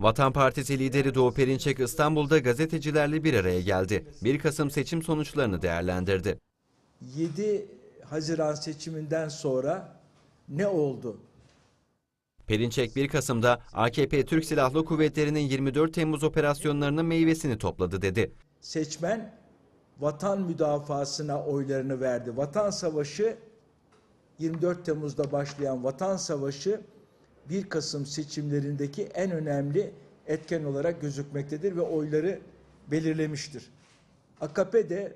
Vatan Partisi lideri Doğu Perinçek İstanbul'da gazetecilerle bir araya geldi. 1 Kasım seçim sonuçlarını değerlendirdi. 7 Haziran seçiminden sonra ne oldu? Perinçek 1 Kasım'da AKP Türk Silahlı Kuvvetleri'nin 24 Temmuz operasyonlarının meyvesini topladı dedi. Seçmen vatan müdafasına oylarını verdi. Vatan Savaşı 24 Temmuz'da başlayan Vatan Savaşı 1 Kasım seçimlerindeki en önemli etken olarak gözükmektedir ve oyları belirlemiştir. AKP de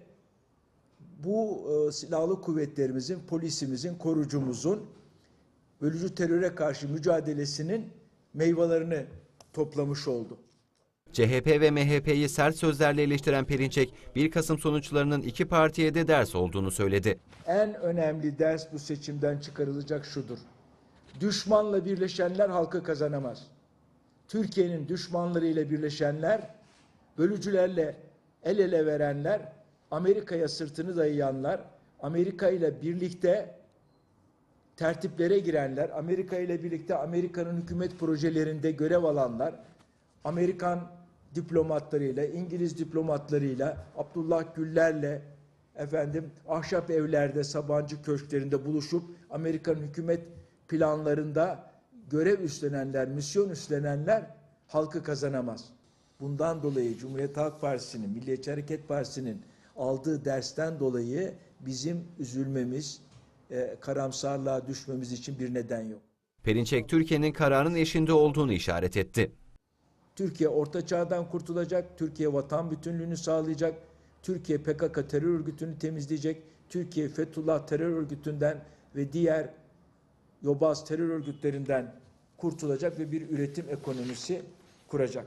bu e, silahlı kuvvetlerimizin, polisimizin, korucumuzun bölücü teröre karşı mücadelesinin meyvelerini toplamış oldu. CHP ve MHP'yi sert sözlerle eleştiren Perinçek, 1 Kasım sonuçlarının iki partiye de ders olduğunu söyledi. En önemli ders bu seçimden çıkarılacak şudur. Düşmanla birleşenler halkı kazanamaz. Türkiye'nin düşmanlarıyla birleşenler, bölücülerle el ele verenler, Amerika'ya sırtını dayayanlar, Amerika ile birlikte tertiplere girenler, Amerika ile birlikte Amerika'nın hükümet projelerinde görev alanlar, Amerikan diplomatlarıyla, İngiliz diplomatlarıyla, Abdullah Güller'le efendim ahşap evlerde, Sabancı köşklerinde buluşup Amerikan hükümet planlarında görev üstlenenler, misyon üstlenenler halkı kazanamaz. Bundan dolayı Cumhuriyet Halk Partisi'nin, Milliyetçi Hareket Partisi'nin aldığı dersten dolayı bizim üzülmemiz, e, karamsarlığa düşmemiz için bir neden yok. Perinçek, Türkiye'nin kararın eşinde olduğunu işaret etti. Türkiye orta çağdan kurtulacak, Türkiye vatan bütünlüğünü sağlayacak, Türkiye PKK terör örgütünü temizleyecek, Türkiye Fethullah terör örgütünden ve diğer yobaz terör örgütlerinden kurtulacak ve bir üretim ekonomisi kuracak.